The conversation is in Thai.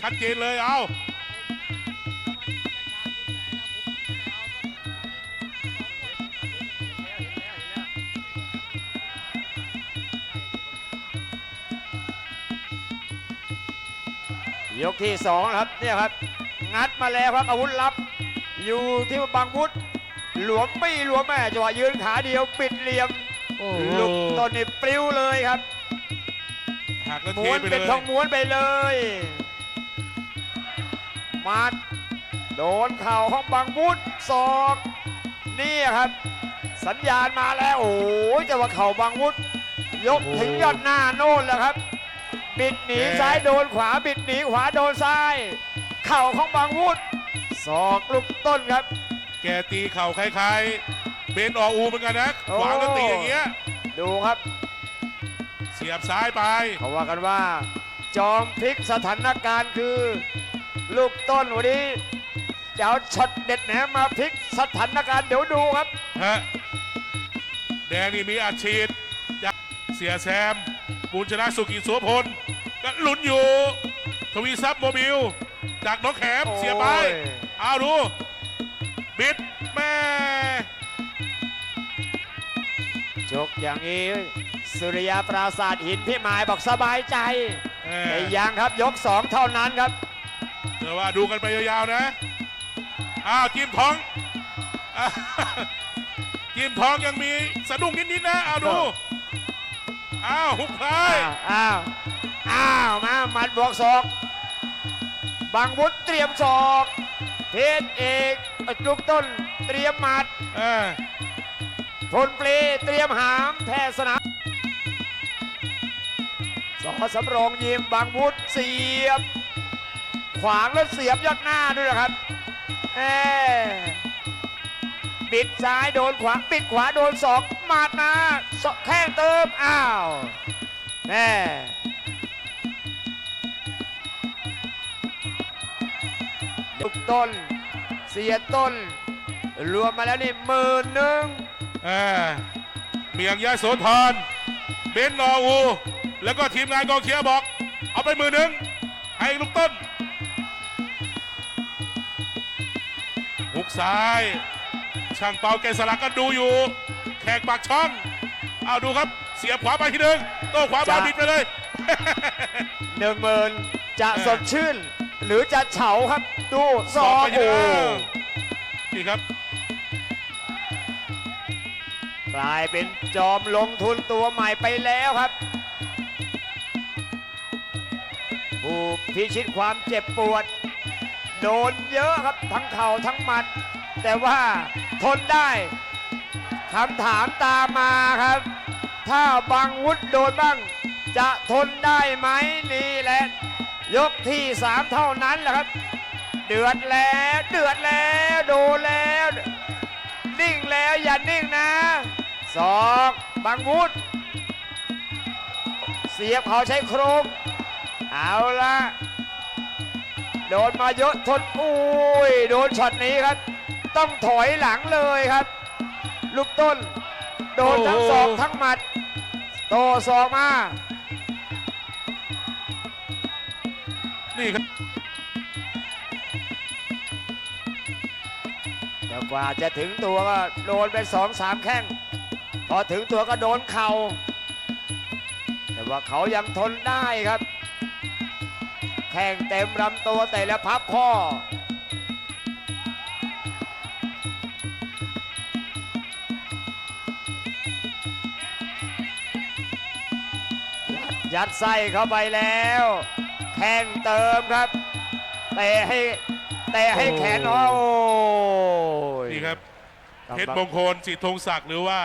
ชัดเจนเลยเอายกที่สองนะครับเนี่ยครับ งัดมาแล้วครับอาวุธลับ อยู่ที่บางวุฒหลวมไม่หลวมแม่จังหวะยืนขาเดียวปิดเหลี่ยมโอ้ลูกต้นนี่ปลิวเลยครับ หักแล้วเทม้วนไปเป็นเลยทองม้วนไปเลย มัด โดนเข่าของบางวุฒศอกนี่ครับ สัญญาณมาแล้ว โอ้ยจังหวะเข่าบางวุฒยกถึงยอดหน้าโน่นแล้วครับ บิดหนีซ้ายโดนขวาบิดหนีขวาโดนซ้าย เข่าของบางวุฒศอกลูกต้นครับ แกตีเข่าคล้ายๆ เบนอออูเหมือนกันนะ ขวางแล้วตีอย่างเงี้ย ดูครับ สียบซ้ายไป เขาว่ากันว่า จอมพลิกสถานการณ์คือ ลูกต้นวันนี้จะเอาช็อตเด็ดแหนมาพลิกสถานการณ์เดี๋ยวดูครับฮะแดงนี่มีอัดฉีดจากเสียแซมบุญชนะสุกินโสพลก็ลุ้นอยู่ ทวีทรัพย์โมบิล จากน้องแขมโอ้ยเสียไปเอาดู บิดแม่จกอย่างนี้ สุริยาปราศาสตร์หินพี่หมายบอกสบายใจเอแต่อยังครับยกสองเท่านั้นครับ เดี๋ยวว่าดูกันไปยาวๆนะ อ้าวจิ้มท้องอะจิ้มท้องยังมีสะดุ้งนิดๆนะเอาดู อ้าวหุบซ้ายอ้าวอ้าวอ้าวมาหมัดบวกศอกบางวุฒเตรียมศอกเพชรเอกลูกต้นเตรียมหมัดเออ พลปลีเตรียมหามแพทย์สนามส อสำรองยิมบางวุฒเสียบ ขวางแล้วเสียบยอดหน้าด้วยนะครับแหมบิดซ้ายโดนขวาปิดขวาโดนสองมาดมาสอกแข้งเติมอ้าวแหมลูกต้น เสียต้น รวมมาแล้วนี่หมื่นหนึ่งเอเมียงยะโสธรเบนนออู แล้วก็ทีมงานกองเชียร์บอก เอาไปมือหนึ่งให้ลูกต้นหุกซ้าย ช่างเปาแกสลักก็ดูอยู่ แขกปากช่อง เอาดูครับ เสียบขวาไปทีหนึ่งโต้ขวามาจ้ะบิดไปเลย หนึ่งหมื่นจะเออสดชื่น หรือจะเฉาครับ ดูสสอองงไปทีโอ้เดียวนี่ครับ กลายเป็นจอมลงทุนตัวใหม่ไปแล้วครับ ผู้พิชิตความเจ็บปวด โดนเยอะครับทั้งเข่าทั้งหมัด แต่ว่าทนได้คำถามตามมาครับ ถ้าบังวุฒโดนบ้าง จะทนได้ไหมนี่แหละยกที่สามเท่านั้นแหละครับ เดือดแล้วเดือดแล้วโดนแล้ว นิ่งแล้วอย่านิ่งนะศอกบังวุฒเสียบเขาใช้โครง เอาละโดนมาเยอะทนอุ้ยโดนช็อตนี้ครับ ต้องถอยหลังเลยครับ ลูกต้น โดนทั้งโอ้โหศอกทั้งหมัด โตศอกมา นี่ครับแต่กว่าจะถึงตัวก็โดนเป็นสองสามแข้ง พอถึงตัวก็โดนเข่า แต่ว่าเขายังทนได้ครับแข้งเต็มลำตัวแต่ละพับข้อ ยัดไส้เข้าไปแล้ว แข้งเติมครับ เตะให้เตะให้แขนโอ้ยนี่ครับกำลังเพชรมงคลสิทธงศักดิ์หรือว่า